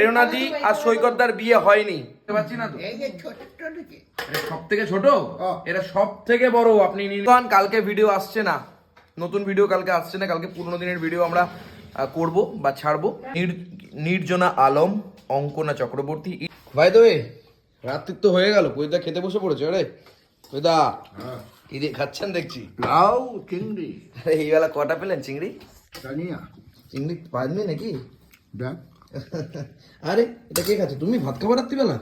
প্রেরণাদি আর সৈকতদার বিয়ে হয়নি। বুঝতে পারছি না তো? এই যে ছোট্ট নাকি সব থেকে ছোট? এটা সব থেকে বড় আপনি নির্বাণ কালকে ভিডিও আসছে না। নতুন ভিডিও কালকে আসছে না কালকে পুরোনো দিনের ভিডিও আমরা করব বা ছাড়বো। নির- নির্জনা আলম অঙ্কনা চক্রবর্তী ভাই তো রাত্রির তো হয়ে গেল কইদা খেতে বসে পড়েছে আরে। কইদা কি দিয়ে খাচ্ছেন দেখছি? লাউ চিংড়ি। আরে এই বেলা কটা পেলেন চিংড়ি? জানিয়া চিংড়ি পাঁচমি নাকি? দেখ। আরে এটা কে খাচ্ছে? তুমি ভাত খাবার রাত্রিবেলা?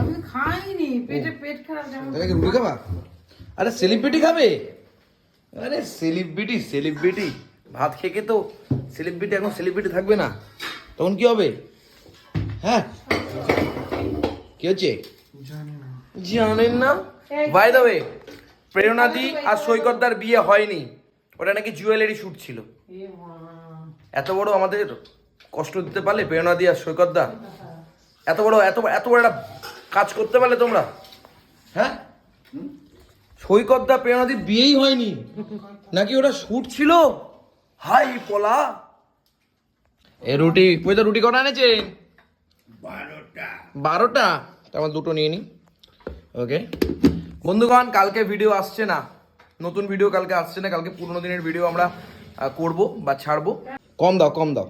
আমি খাইনি পেটে পেট খারাপ তাহলে কি রুটি খাবা? আরে সেলিব্রিটি খাবে? আরে সেলিব্রিটি সেলিব্রিটি ভাত খেকে তো সেলিব্রিটি এখন সেলিব্রিটি থাকবে না। তখন কি হবে? হ্যাঁ? কি হচ্ছে? জানেন না। বাই দ্য ওয়ে প্রেরণাদি আর সৈকতদার বিয়ে হয়নি। ওটা নাকি জুয়েলারি শুট ছিল। এত বড় আমাদের কষ্ট দিতে পারলে প্রেরণাদি আর সৈকতদা এত বড় এত এত বড় একটা কাজ করতে পারলে তোমরা? হ্যাঁ? সৈকত সৈকতদা প্রেরণাদির বিয়েই হয়নি। নাকি ওটা শুট ছিল? হাই পোলা। এ রুটি ওই তো রুটি কটা এনেছেন বারোটা। বারোটা? আমার দুটো নিয়ে নি। ওকে। বন্ধুগণ কালকে ভিডিও আসছে না। নতুন ভিডিও কালকে আসছে না। কালকে পুরোনো দিনের ভিডিও আমরা করব বা ছাড়বো। কম দাও কম দাও।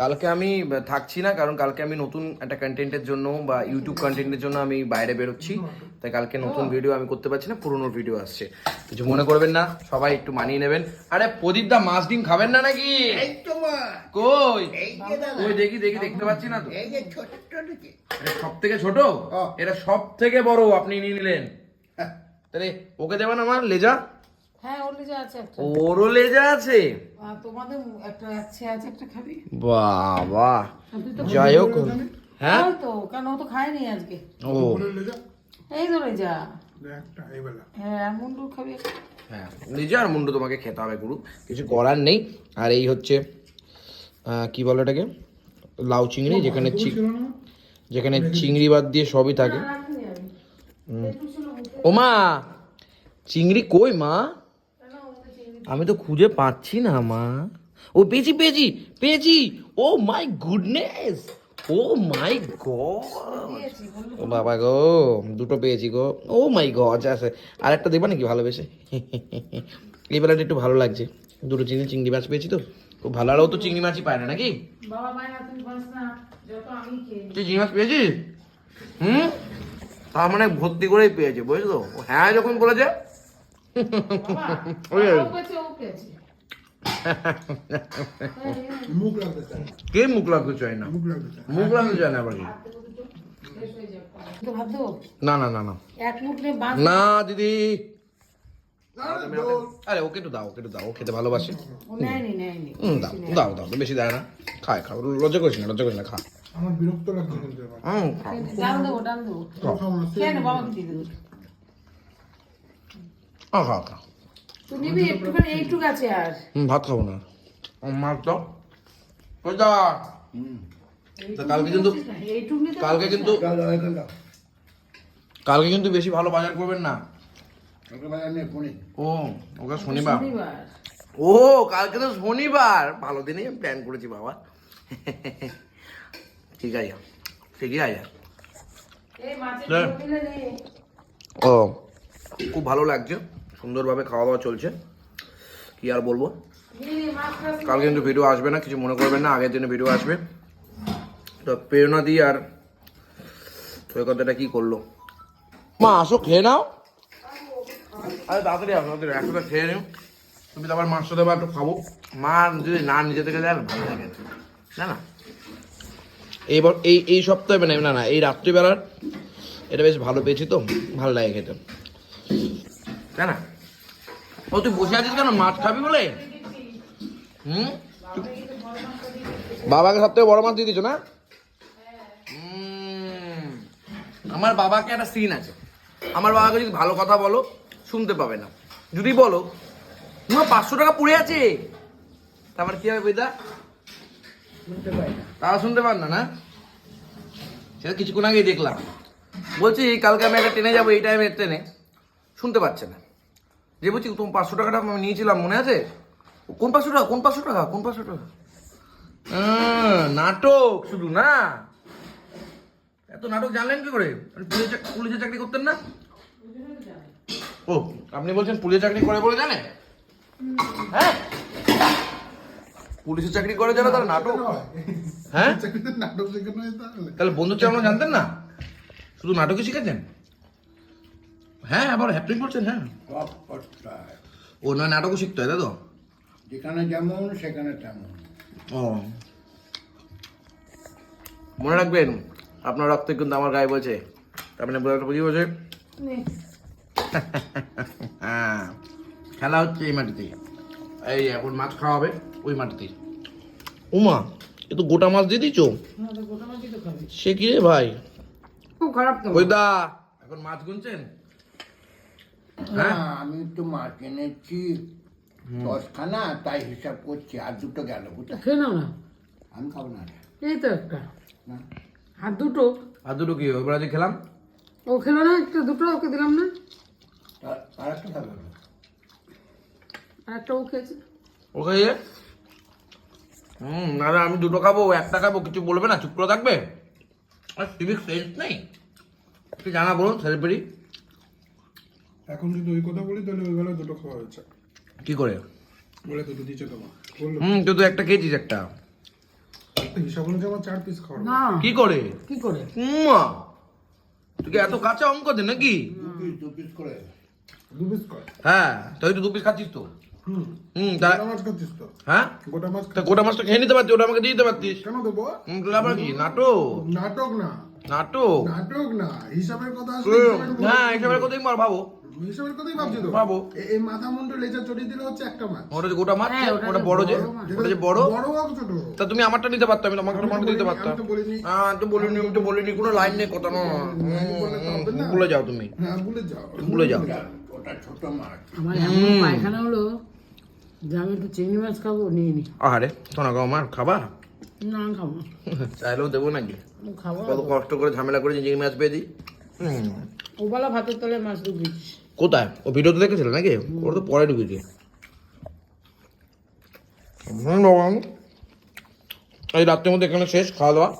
কালকে আমি থাকছি না কারণ কালকে আমি নতুন একটা কন্টেন্টের জন্য বা ইউটিউব কন্টেন্টের জন্য আমি বাইরে বেরোচ্ছি। তাই কালকে নতুন ভিডিও আমি করতে পারছি না পুরোনো ভিডিও আসছে। কিছু মনে করবেন না সবাই একটু মানিয়ে নেবেন। আরে প্রদীপ দা মাছ ডিম খাবেন না নাকি? কই? কই দেখি দেখি দেখতে পাচ্ছি না তো। সব থেকে ছোট? এটা সব থেকে বড় আপনি নিয়ে নিলেন। তাহলে ওকে দেবেন আমার লেজা? হ্যাঁ ওর যে আছে একটা। ওরও লেজা আছে? তোমাদের একটা আছে আছে একটা খাবি বাবা। যাই হোক। হ্যাঁ? তো কেন ও তো খায়নি আজকে। ও। এই হ্যাঁ মুন্ডু খাবি। হ্যাঁ লেজা আর মুন্ডু তোমাকে খেতে হবে গুরু। কিছু করার নেই। আর এই হচ্ছে কি বলে এটাকে লাউ চিংড়ি যেখানে চি- যেখানে চিংড়ি বাদ দিয়ে সবই থাকে। ওমা চিংড়ি কই মা? আমি তো খুঁজে পাচ্ছি না মা। ও পেয়েছি পেয়েছি পেয়েছি। ও my goodness. O my god. ও বাবা গো দুটো পেয়েছি গো। ও মাই গড আছে আর একটা দেবা নাকি ভালোবেসে? এই বেলাটা একটু ভালো লাগছে। দুটো চিংড়ি চিংড়ি মাছ পেয়েছি তো। খুব ভালো। আর ও তো চিংড়ি মাছই পায় না নাকি। তুই চিংড়ি মাছ পেয়েছিস? হুম? তার মানে ভর্তি করেই পেয়েছে বুঝলো হ্যাঁ যখন বলেছে কে মুখ লাগতে চায় না? মুখ লাগতে চায় না আবার হয়ে? না না না না। না দিদি। আরে ওকে একটু দাও ওকে একটু দাও ও খেতে ভালোবাসে। হুম দাও দাও দাও বেশি দেয় না। খায় খাও লজ্জা করিস না লজ্জা করিস না খা। আমার বিরক্ত লাগছে কিন্তু এবার হুম খাও ডাল দেবো ডাল দেবো খাব না, খেয়ে নে বাবাকে দিয়ে দেবো খা খা খা তুই নিবি একটুখানি এইটুক আছে আর হুম ভাত খাব না। দা তা কালকে কিন্তু কালকে কিন্তু। কালকে কিন্তু বেশি ভালো বাজার করবেন না। ও ওকে শনিবার। শনিবার। ও কালকে তো শনিবার। ভালো দিনে প্ল্যান করেছি বাবা। ঠিক আছে ঠিকই আছে। হ্যাঁ। ঝোল দিলে নে। ও খুব ভালো লাগছে। সুন্দরভাবে খাওয়া দাওয়া চলছে। কি আর বলব? কালকে কিন্তু ভিডিও আসবে না কিছু মনে করবেন না আগের দিনে ভিডিও আসবে। তো প্রেরণা দিই আর সৈকতটা কি করল? মা আসো খেয়ে নাও। আরে তাড়াতাড়ি আসো তাড়াতাড়ি একসাথে খেয়ে নিও। তুমি তো আবার মাছ সাথে আবার একটু খাব। মা যদি না নিজে থেকে দেয় ভালো লাগে। না না। এইবার এই এই সপ্তাহে মানে না না এই রাত্রিবেলার এটা বেশ ভালো পেয়েছি তো ভালো লাগে খেতে। তাই না ও তুই বসে আছিস কেন? মাছ খাবি বলে? হুম? বাবাকে সব থেকে বড় মাছ দিয়ে দিছো না? আমার বাবাকে একটা সিন আছে। আমার বাবাকে যদি ভালো কথা বলো শুনতে পাবে না। যদি বলো তোমার পাঁচশো টাকা পড়ে আছে? তারপর কি হবে বেদা তারা শুনতে পান না না? সেটা কিছুক্ষণ আগেই দেখলাম। বলছি কালকে আমি একটা ট্রেনে যাব এই টাইমের ট্রেনে। শুনতে পাচ্ছে না। যে বলছি তোমার পাঁচশো টাকাটা আমি নিয়েছিলাম মনে আছে? কোন পাঁচশো টাকা? কোন পাঁচশো টাকা? কোন পাঁচশো টাকা? নাটক শুধু না? এত নাটক জানলেন কি করে? পুলিশে চাকরি করতেন না? ও আপনি বলছেন পুলিশে চাকরি করে বলে জানে? হ্যাঁ? পুলিশে চাকরি করে যারা তারা নাটক হ্যাঁ? চাকরিতে নাটক হয় তাহলে। তাহলে বন্ধু চালানো জানতেন না? শুধু নাটকই শিখেছেন? হ্যাঁ আবার হ্যাপনিং করছেন হ্যাঁ। সব করতে হয়। ও নয় নাটকও শিখতে হয় তাই তো? যেখানে যেমন সেখানে তেমন। ও। মনে রাখবেন আপনার রক্ত কিন্তু আমার গায়ে বলছে তার মানে বোঝা বুঝি বলছে। হ্যাঁ খেলা হচ্ছে এই মাটিতে এই এখন মাছ খাওয়া হবে ওই মাটিতে উমা এ তো গোটা মাছ দিয়ে দিছো না, তো গোটা মাছই সে কি রে ভাই? খুব খারাপ তো। ওই দা এখন মাছ গুনছেন? না আমি তো মাছ এনেছি দশখানা তাই হিসাব করছি আর দুটো গেল বুঝতে খেয়ে নাও না। আমি খাব না এই তো একটা। না। আর দুটো? আর দুটো কি ওই বেড়াতে খেলাম? ও খেলো না একটা দুটো ওকে দিলাম না। আর একটা খাবে আর একটা ও খেয়েছে। ওকে ইয়ে হুম না না, আমি দুটো খাব একটা খাব কিছু বলবে না চুপ করে থাকবে? আর সিভিক সেন্স নেই। একটু জানা বলুন সেলিব্রিটি। এখন যদি ওই কথা বলি তাহলে ওই বেলা দুটো খাওয়া হয়েছে। কি করে? বলে দুটো দিচ্ছে তোমার। হুম তুই তো একটা খেয়েছিস একটা। হিসাব অনুযায়ী আমার চার পিস খাওয়া না। কি করে? কি করে? উম্মা! তুই এত কাঁচা অঙ্ক দে নাকি? দু পিস করে। দু পিস কর? হ্যাঁ তুই তো দু পিস খাচ্ছিস তো। হুম। তা মাছ খাচ্ছিস তো? হ্যাঁ? গোটা মাছ তা গোটা মাছটা খেয়ে নিতে পারতিস ওটা আমাকে দিয়ে দিতে পারতিস। কেন দেবো? আবার কি নাটক? নাটক না। নাটক? নাটক না হিসাবের কথা আসলে হিসাবের কথা- হ্যাঁ হিসাবের কথাই মার ভাবো। হিসাবের কথাই ভাবছি তো। ভাবো। এই মাথা মুন্ডু লেজা চড়িয়ে দিলে হচ্ছে একটা মাছ। ওটা যে গোটা মাছ ওটা ওটা বড় যে ওটা যে বড়? বড় হোক ছোট তা তুমি আমারটা নিতে পারতো আমি তোমাকে তোমারটা দিতে পারতাম। তো বলিনি। হ্যাঁ তো বলিনি আমি তো বলিনি কোনো লাইন নেই কথা না। ভুলে যাও তুমি। হ্যাঁ ভুলে যাও। ভুলে যাও। ওটা- ওটা ছোট মাছ। আমার এমন পায়খানা হলো যে আমি একটু চিংড়ি মাছ খাব নিয়ে নি। আরে গো আমার খাবা? না খাব চাইলেও দেবো নাকি? খাব। কত কষ্ট করে ঝামেলা করে চিংড়ি মাছ পেয়ে দিই। ওবেলা ভাতের তলে মাছ ডুবিয়েছিস কোথায়? ও ভিডিও তো দেখেছিল নাকি? ওর তো পরে ঢুকেছে ভগবান। এই রাত্রের মধ্যে এখানে শেষ খাওয়া দাওয়া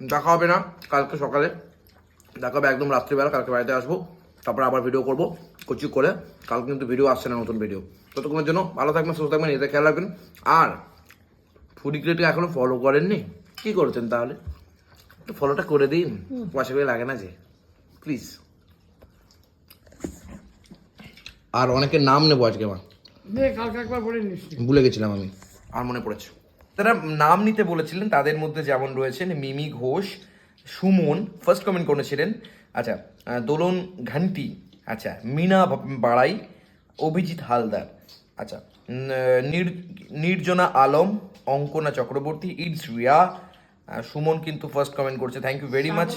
দেখা হবে না কালকে সকালে। দেখা হবে একদম রাত্রিবেলা কালকে বাড়িতে আসব। তারপর আবার ভিডিও করব কচি করে। কালকে কিন্তু ভিডিও আসছে না নতুন ভিডিও ততক্ষণের জন্য ভালো থাকবেন সুস্থ থাকবেন এতে খেয়াল রাখবেন। আর ফুডি ক্রিয়েটকে এখনও ফলো করেননি? কি করেছেন তাহলে? একটু ফলোটা করে দিন। পয়সা করে লাগে না যে। প্লিজ আর অনেকের নাম নেব আজকে আমার। কালকে একবার বলে নিস। ভুলে গেছিলাম আমি। আর মনে পড়েছে। তারা নাম নিতে বলেছিলেন তাদের মধ্যে যেমন রয়েছেন মিমি ঘোষ সুমন ফার্স্ট কমেন্ট করেছিলেন আচ্ছা দোলন ঘান্টি আচ্ছা মিনা বাড়াই অভিজিৎ হালদার। আচ্ছা নির- নির্জনা আলম অঙ্কনা চক্রবর্তী ইডস রিয়া। সুমন কিন্তু ফার্স্ট কমেন্ট করছে। থ্যাংক ইউ ভেরি মাচ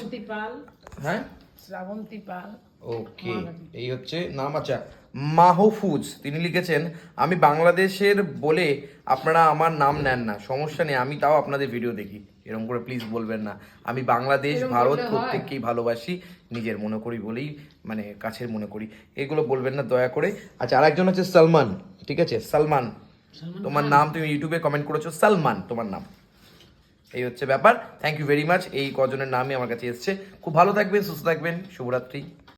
হ্যাঁ? শ্রাবন্তী পাল। ওকে এই হচ্ছে নাম আচ্ছা মাহফুজ তিনি লিখেছেন আমি বাংলাদেশের বলে আপনারা আমার নাম নেন না। সমস্যা নেই আমি তাও আপনাদের ভিডিও দেখি। এরকম করে প্লিজ বলবেন না। আমি বাংলাদেশ ভারত প্রত্যেককেই ভালোবাসি নিজের মনে করি বলেই মানে কাছের মনে করি। এগুলো বলবেন না দয়া করে। আচ্ছা আরেকজন হচ্ছে সালমান ঠিক আছে? সালমান তোমার নাম তুমি ইউটিউবে কমেন্ট করেছ। সালমান তোমার নাম। এই হচ্ছে ব্যাপার। থ্যাংক ইউ ভেরি মাচ এই কজনের নামই আমার কাছে এসছে। খুব ভালো থাকবেন সুস্থ থাকবেন। শুভরাত্রি।